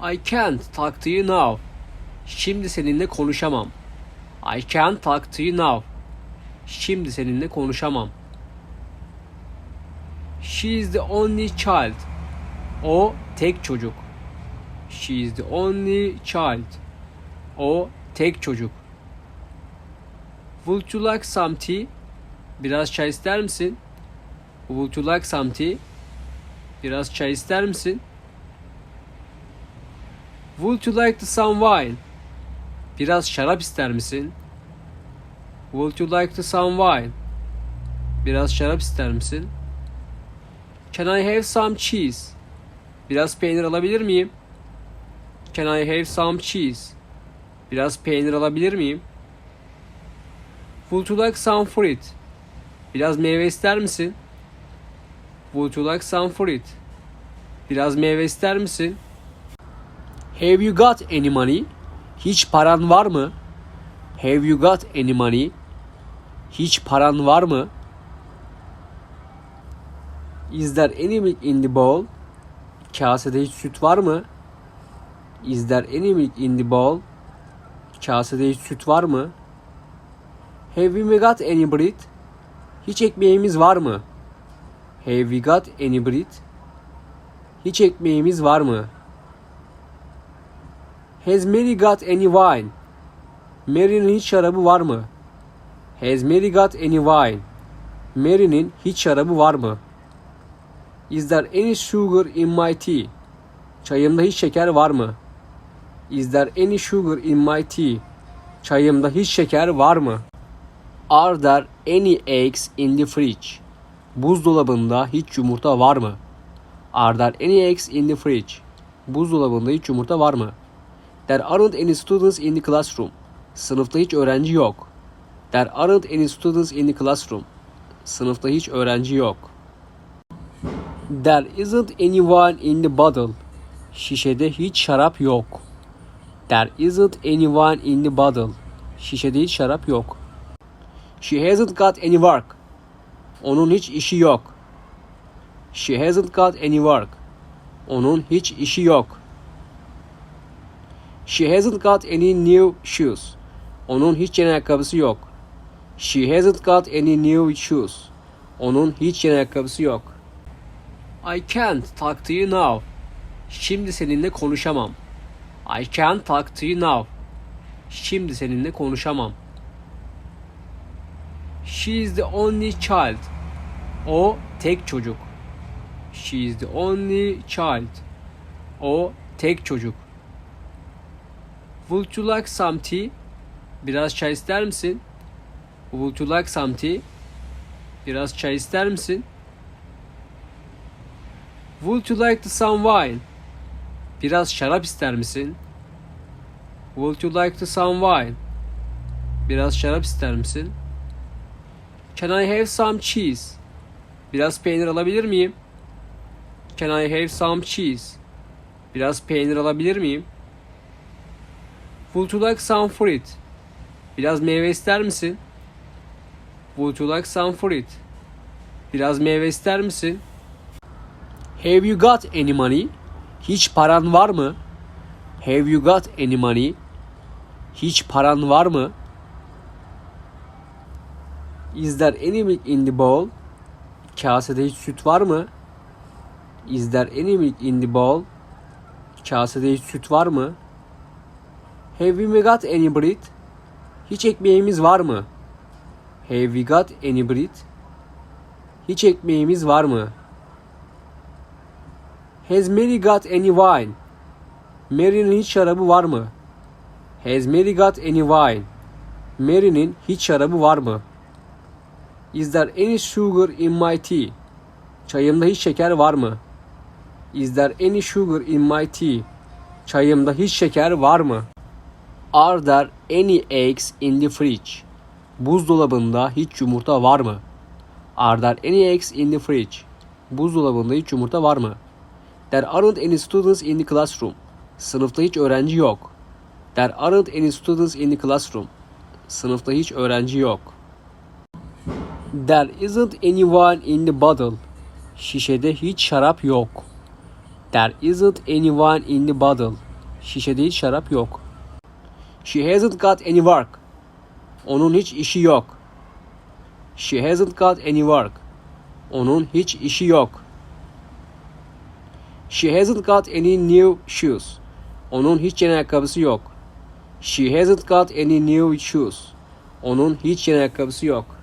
I can't talk to you now. Şimdi seninle konuşamam. I can't talk to you now. Şimdi seninle konuşamam. She is the only child. O tek çocuk. She is the only child. O tek çocuk. Would you like some tea? Biraz çay ister misin? Would you like some tea? Biraz çay ister misin? Would you like some wine? Biraz şarap ister misin? Would you like some wine? Biraz şarap ister misin? Can I have some cheese? Biraz peynir alabilir miyim? Can I have some cheese? Biraz peynir alabilir miyim? Would you like some fruit? Biraz meyve ister misin? Would you like some fruit? Biraz meyve ister misin? Have you got any money? Hiç paran var mı? Have you got any money? Hiç paran var mı? Is there any milk in the bowl? Kasede hiç süt var mı? Is there any milk in the bowl? Kasede hiç süt var mı? Have we got any bread? Hiç ekmeğimiz var mı? Have we got any bread? Hiç ekmeğimiz var mı? Has Mary got any wine? Mary'nin hiç şarabı var mı? Has Mary got any wine? Mary'nin hiç şarabı var mı? Is there any sugar in my tea? Çayımda hiç şeker var mı? Is there any sugar in my tea? Çayımda hiç şeker var mı? Are there any eggs in the fridge? Buzdolabında hiç yumurta var mı? Are there any eggs in the fridge? Buzdolabında hiç yumurta var mı? There aren't any students in the classroom. Sınıfta hiç öğrenci yok. There aren't any students in the classroom. Sınıfta hiç öğrenci yok. There isn't any wine in the bottle. Şişede hiç şarap yok. There isn't any wine in the bottle. Şişede hiç şarap yok. She hasn't got any work. Onun hiç işi yok. She hasn't got any work. Onun hiç işi yok. She hasn't got any new shoes. Onun hiç yeni ayakkabısı yok. She hasn't got any new shoes. Onun hiç yeni ayakkabısı yok. I can't talk to you now. Şimdi seninle konuşamam. I can't talk to you now. Şimdi seninle konuşamam. She is the only child. O tek çocuk. She is the only child. O tek çocuk. Would you like some tea? Biraz çay ister misin? Would you like some tea? Biraz çay ister misin? Would you like some wine? Biraz şarap ister misin? Would you like some wine? Biraz şarap ister misin? Can I have some cheese? Biraz peynir alabilir miyim? Can I have some cheese? Biraz peynir alabilir miyim? Some fruit? Biraz meyve ister misin? Some fruit? Biraz meyve ister misin? Have you got any money? Hiç paran var mı? Have you got any money? Hiç paran var mı? Is there any milk in the bowl? Kasede hiç süt var mı? Is there any milk in the bowl? Kasede hiç süt var mı? Have we got any bread? Hiç ekmeğimiz var mı? Have we got any bread? Hiç ekmeğimiz var mı? Has Mary got any wine? Mary'nin hiç şarabı var mı? Has Mary got any wine? Mary'nin hiç şarabı var mı? Is there any sugar in my tea? Çayımda hiç şeker var mı? Is there any sugar in my tea? Çayımda hiç şeker var mı? Are there any eggs in the fridge? Buzdolabında hiç yumurta var mı? Are there any eggs in the fridge? Buzdolabında hiç yumurta var mı? There aren't any students in the classroom. Sınıfta hiç öğrenci yok. There aren't any students in the classroom. Sınıfta hiç öğrenci yok. There isn't any wine in the bottle. Şişede hiç şarap yok. There isn't any wine in the bottle. Şişede hiç şarap yok. She hasn't got any work. Onun hiç işi yok. She hasn't got any work. Onun hiç işi yok. She hasn't got any new shoes. Onun hiç yeni ayakkabısı yok. She hasn't got any new shoes. Onun hiç yeni ayakkabısı yok.